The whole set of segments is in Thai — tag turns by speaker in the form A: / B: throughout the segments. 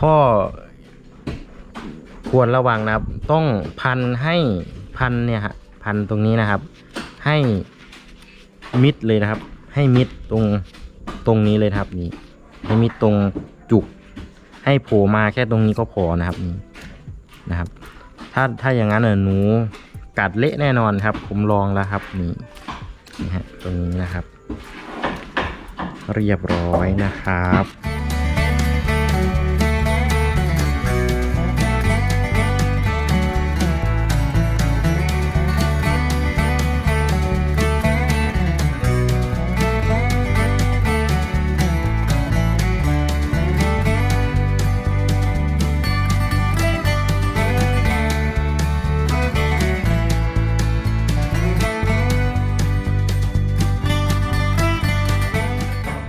A: ข้อ ควรระวังนะครับ ต้องพันให้พันเนี่ยฮะพันตรงนี้นะครับ ให้มิดเลยนะครับ ให้มิดตรงตรงนี้เลยครับนี่ให้มิดตรงจุก ให้โผล่มาแค่ตรงนี้ก็พอนะครับนี่นะครับ ถ้าถ้าอย่างนั้นเนยหนูกัดเละแน่นอนครับ ผมลองแล้วครับนี่นี่ฮะตรงนี้นะครับ เรียบร้อยนะครับ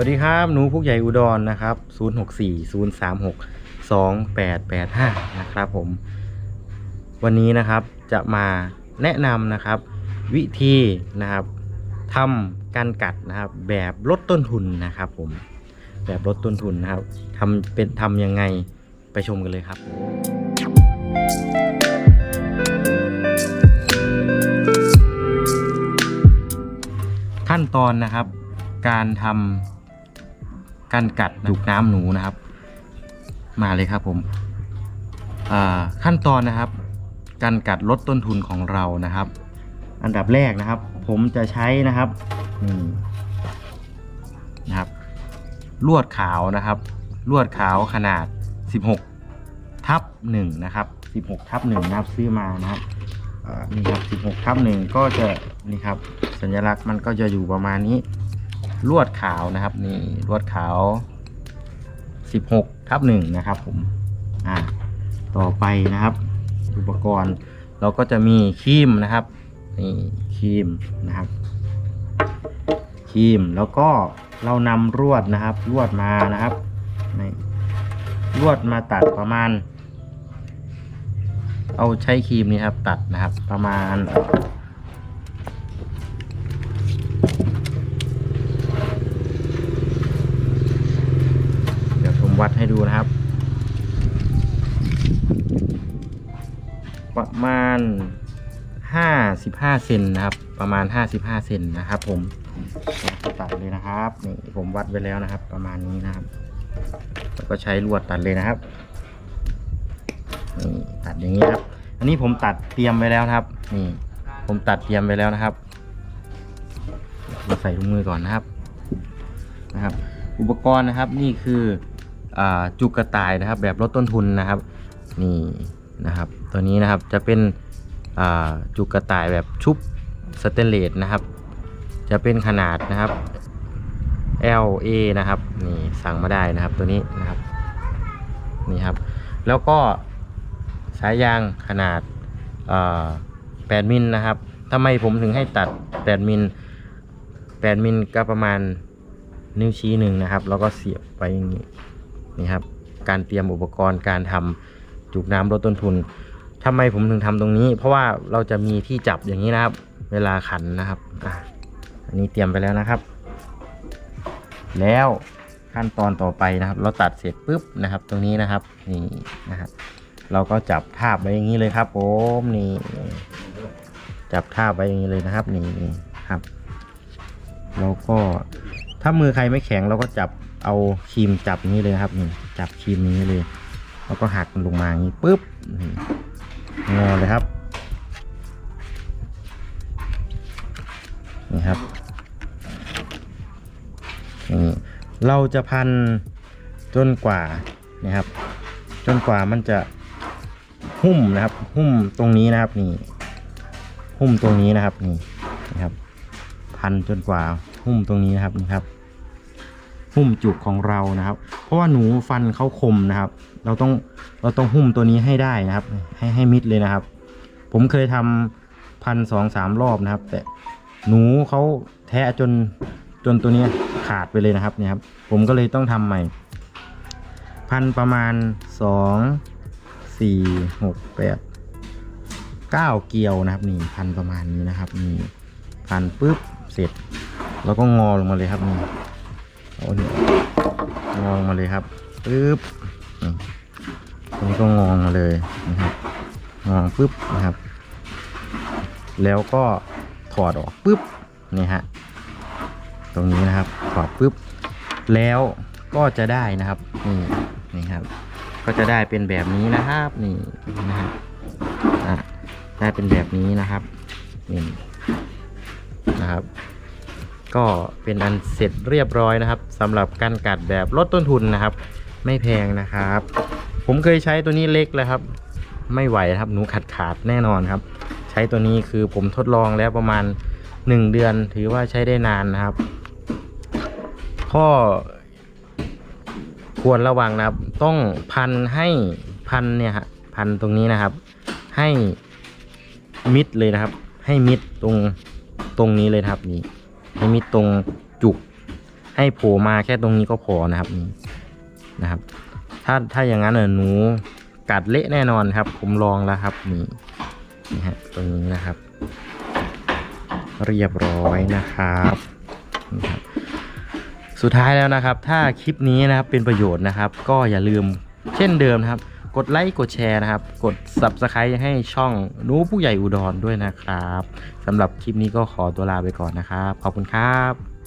A: วัสดีครับ หนูผู้ใหญ่อุดรนะครับ 064 036 2885 นะครับผม วันนี้นะครับจะมาแนะนำนะครับ วิธีนะครับทำการกัดนะครับ แบบลดต้นทุนนะครับผม แบบลดต้นทุนนะครับทำเป็นทำยังไงไปชมกันเลยครับขั้นตอนนะครับ การทำ การกัดจุกน้ำหนูนะครับ มาเลยครับผมขั้นตอนนะครับ การกัดลดต้นทุนของเรานะครับ อันดับแรกนะครับ ผมจะใช้นะครับนี่นะครับ ลวดขาวนะครับ ลวดขาวขนาด 16ทับ1นะครับ16ทับ1นะครับซื้อมานะครับนี่ครับ16ทับ1ก็จะนี่ครับสัญลักษณ์มันก็จะอยู่ประมาณนี้ ลวดขาวนะครับ นี่ลวดขาว 16ทับ1นะครับผมอ่าต่อไปนะครับ อุปกรณ์เราก็จะมีครีมนะครับนี่ครีมนะครับครีมแล้วก็เรานำลวดนะครับลวดมานะครับนี่ลวดมาตัดประมาณ เอาใช้ครีมนี้ครับตัดนะครับประมาณ วัดให้ดูนะครับ ประมาณ 55 เซนนะครับ ประมาณ 55 เซนนะครับ ผมตัดเลยนะครับนี่ผมวัดไว้แล้วนะครับ ประมาณนี้นะครับ แล้วก็ใช้ลวดตัดเลยนะครับนี่ตัดอย่างนี้ครับ อันนี้ผมตัดเตรียมไว้แล้วครับนี่ผมตัดเตรียมไว้แล้วนะครับมาใส่ถุงมือก่อนนะครับนะครับ อุปกรณ์นะครับนี่คือ จุกกระต่ายนะครับ แบบลดต้นทุนนะครับนี่นะครับ ตัวนี้นะครับจะเป็นจุกกระต่ายแบบชุบสเตนเลสนะครับ จะเป็นขนาดนะครับ LA นะครับนี่สั่งมาได้นะครับตัวนี้นะครับนี่ครับ แล้วก็สายยางขนาด8มิลนะครับทำไมผมถึงให้ตัด 8มิล8มิลก็ประมาณนิ้วชี้หนึ่งนะครับ แล้วก็เสียบไปอย่างนี้ นี่ครับการเตรียมอุปกรณ์การทำจุกน้ำลดต้นทุนทำไมผมถึงทำตรงนี้ เพราะว่าเราจะมีที่จับอย่างนี้นะครับ เวลาขันนะครับอะอันนี้เตรียมไปแล้วนะครับ แล้วขั้นตอนต่อไปนะครับ เราตัดเสร็จปุ๊บนะครับ ตรงนี้นะครับนี่นะครับเราก็จับทาบไว้อย่างนี้เลยครับผมนี่จับทาบไว้อย่างนี้เลยนะครับนี่นี่ครับ แล้วก็ถ้ามือใครไม่แข็งเราก็จับ เอาครีมจับอย่างนี้เลยนะครับนี่จับครีมนี้เลย แล้วก็หักมันลงมาอย่างนี้ปุ๊บงอเลยครับนี่ครับนี่เราจะพันจนกว่านะครับ จนกว่ามันจะหุ้มนะครับ หุ้มตรงนี้นะครับนี่หุ้มตรงนี้นะครับนี่นะครับ พันจนกว่าหุ้มตรงนี้นะครับนี่ครับ หุ้มจุกของเรานะครับ เพราะว่าหนูฟันเขาคมนะครับ เราต้องเราต้องหุ้มตัวนี้ให้ได้นะครับ ให้ให้มิดเลยนะครับ ผมเคยทำพันสองสามรอบนะครับ แต่หนูเขาแทะจนจนตัวนี้ขาดไปเลยนะครับเนี่ยครับ ผมก็เลยต้องทำใหม่ พันประมาณสองสี่หกแปดเก้าเกลียวนะครับ นี่พันประมาณนี้นะครับนี่พันปุ๊บเสร็จ แล้วก็งอลงมาเลยครับนี่ โอ้นี่งองมาเลยครับปึ๊บนี่ตัวนี้ก็งองมาเลยนะครับงองปุ๊บนะครับ แล้วก็ถอดออกปุ๊บนี่ฮะตรงนี้นะครับถอดปุ๊บแล้วก็จะได้นะครับนี่นี่ครับ ก็จะได้เป็นแบบนี้นะครับนี่นะครับอะได้เป็นแบบนี้นะครับนี่นะครับ ก็เป็นอันเสร็จเรียบร้อยนะครับสำหรับการกัดแบบลดต้นทุนนะครับ ไม่แพงนะครับ ผมเคยใช้ตัวนี้เล็กแล้วครับ ไม่ไหวครับหนูขาดขาดแน่นอนครับ ใช้ตัวนี้คือผมทดลองแล้วประมาณ 1 เดือน ถือว่าใช้ได้นานนะครับ ข้อ ควรระวังนะครับ ต้องพันให้พันเนี่ยฮะพันตรงนี้นะครับ ให้มิดเลยนะครับ ให้มิดตรงตรงนี้เลยครับนี่ ให้มิดตรงจุกให้โผล่มาแค่ตรงนี้ก็พอนะครับนี่นะครับ ถ้าถ้าอย่างนั้นเออหนูกัดเละแน่นอนครับ ผมลองแล้วครับนี่นี่ฮะตรงนี้นะครับ เรียบร้อยนะครับนี่ครับสุดท้ายแล้วนะครับ ถ้าคลิปนี้นะครับเป็นประโยชน์นะครับ ก็อย่าลืมเช่นเดิมนะครับ ดไลค์กดแชร์นะครับ กด Subscribe ให้ช่องนูผู้ใหญ่อุดรด้วยนะครับสำหรับคลิปนี้ก็ขอตัวลาไปก่อนนะครับ ขอบคุณครับ